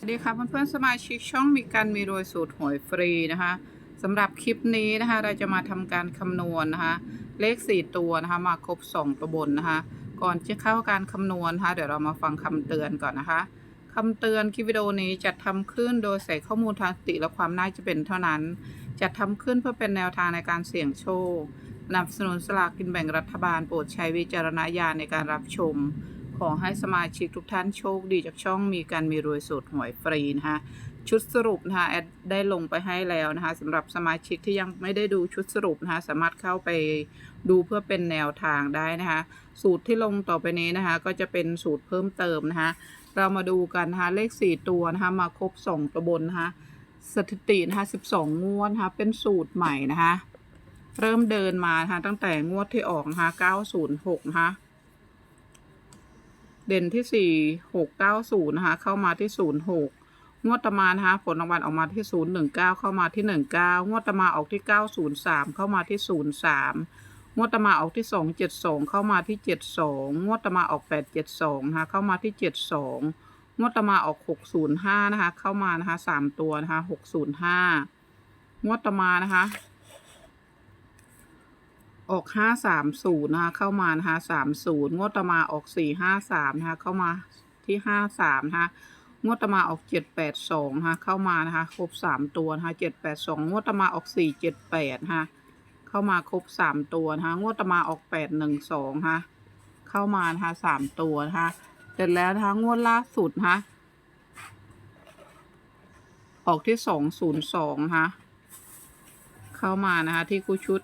สวัสดีค่ะเพื่อนๆสมาชิกช่องมีการมีรวยสูตรหวยฟรีนะคะสำหรับคลิปนี้นะคะเราจะมาทำการคำนวณนะคะเลข 4 ตัวนะคะมาครบ 2 ตัวบนนะคะก่อนจะเข้าการคำนวณนะคะเดี๋ยวเรามาฟังคำเตือนก่อนนะคะคำเตือนคลิปวิดีโอนี้จะทำขึ้นโดยใส่ข้อมูลทางสติและความน่าจะเป็นเท่านั้นจะทำขึ้นเพื่อเป็นแนวทางในการเสี่ยงโชคนำสนุนสลากกินแบ่งรัฐบาลโปรดใช้วิจารณญาณในการรับชม ขอให้สมาชิกทุกท่านโชคดีจากช่องมีการมีรวยสูตรหวยฟรีนะคะชุดสรุปนะคะแอดได้ลงไปให้แล้วนะคะสำหรับสมาชิกที่ยังไม่ได้ดูชุดสรุปนะคะสามารถเข้าไปดูเพื่อเป็นแนวทางได้นะคะสูตรที่ลงต่อไปนี้นะคะก็จะเป็นสูตรเพิ่มเติมนะคะเรามาดูกันนะคะเลข 4 ตัวนะคะมาครบ 2 ตัวบนนะคะสถิตินะคะ12 งวดนะคะเป็นสูตรใหม่นะคะเริ่มเดินมานะคะตั้งแต่งวดที่ออกนะคะ906นะคะ เด่นที่สี่หกเก้าศูนย์นะคะ เข้ามาที่ศูนย์หกงวดตมานะคะผลรางวัลออกมาที่ศูนย์หนึ่งเก้าเข้ามาที่หนึ่งเก้างวดตมาออกที่เก้าศูนย์สามเข้ามาที่ศูนย์สามงวดตมาออกที่สองเจ็ดสองเข้ามาที่เจ็ดสองงวดตมาออกแปดเจ็ดสองนะคะเข้ามาที่เจ็ดสองงวดตมาออกหกศูนย์ห้านะคะ เข้ามานะคะสามตัวนะคะหกศูนย์ห้างวดตมานะคะ ออกห้าสามศูนย์นะคะเข้ามานะคะสามศูนย์งวดตมาออกสี่ห้าสามนะคะเข้ามาที่ห้าสามนะคะงวดตมาออกเจ็ดแปดสองนะคะเข้ามานะคะครบสามตัวนะคะเจ็ดแปดสองงวดตมาออกสี่เจ็ดแปดนะคะเข้ามาครบสามตัวนะคะงวดตมาออกแปดหนึ่งสองนะคะเข้ามานะคะสามตัวนะคะเสร็จแล้วนะคะงวดล่าสุดนะคะออกที่สองศูนย์สองนะคะ เข้ามานะคะ ที่คู่ชุด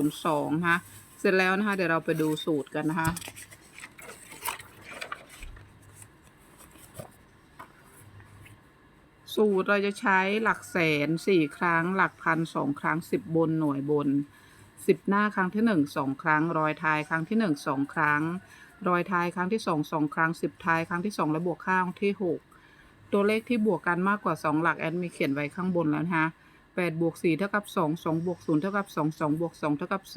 202นะคะเสร็จแล้วนะคะ เดี๋ยวเราไปดูสูตรกันนะคะสูตรเราจะใช้หลักแสนสี่ครั้ง หลักพันสองครั้งสิบบนหน่วยบนสิบหน้าครั้งที่หนึ่งสองครั้ง รอยท้ายครั้งที่หนึ่งสองครั้ง รอยท้ายครั้งที่สองสองครั้งสิบท้ายครั้งที่สองและบวกข้างที่หกตัวเลขที่บวกกันมากกว่าสองหลักแอดมีเขียนไว้ข้างบนแล้วนะคะ 8บวก4เท่ากับ 2 2บวก0เท่ากับ 2 2บวก2เท่ากับ 4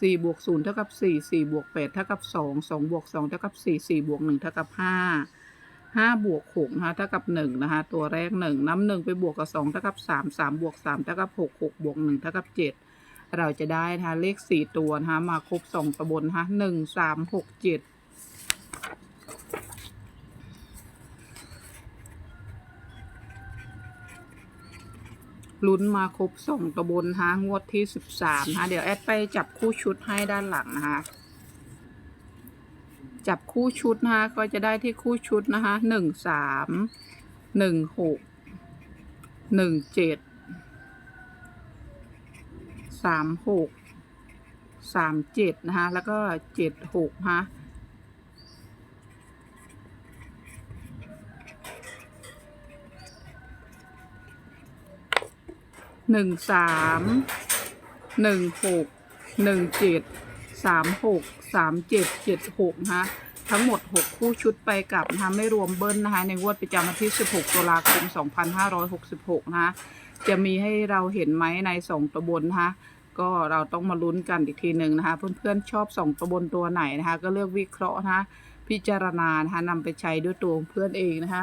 4บวก0เท่ากับ 4 4บวก8เท่ากับ 2 2บวก2เท่ากับ 4 4บวก1เท่ากับ 5 5บวก6นะคะเท่ากับ1นะคะตัวแรก 1 น้ำ1ไปบวกกับ2เท่ากับ 3 3บวก3เท่ากับ6 6บวก1เท่ากับ 7 เราจะได้นะคะเลข 4 ตัวนะคะมาครบ 2ตำบลนะคะ1 3 6 7 ลุ้นมาครบส่งตัวบนฮะงวดที่สิบสามฮะเดี๋ยวแอดไปจับคู่ชุดให้ด้านหลังนะคะจับคู่ชุดนะคะก็จะได้ที่คู่ชุดนะคะหนึ่งสามหนึ่งหกหนึ่งเจ็ดสามหกสามเจ็ดนะคะแล้วก็เจ็ดหกฮะ หนึ่งสามหนึ่งหกหนึ่งเจ็ดสามหกสามเจ็ดเจ็ดหกนะคะทั้งหมดหกคู่ชุดไปกลับนะคะไม่รวมเบิ้ลนะคะในงวดประจำวันที่สิบหกตุลาคมสองพันห้าร้อยหกสิบหกนะคะจะมีให้เราเห็นไหมในสองตัวบนนะคะก็เราต้องมาลุ้นกันอีกทีหนึ่งนะคะเพื่อนๆชอบสองตัวบนตัวไหนนะคะก็เลือกวิเคราะห์นะคะพิจารณานะคะนำไปใช้ด้วยตัวเพื่อนเองนะคะ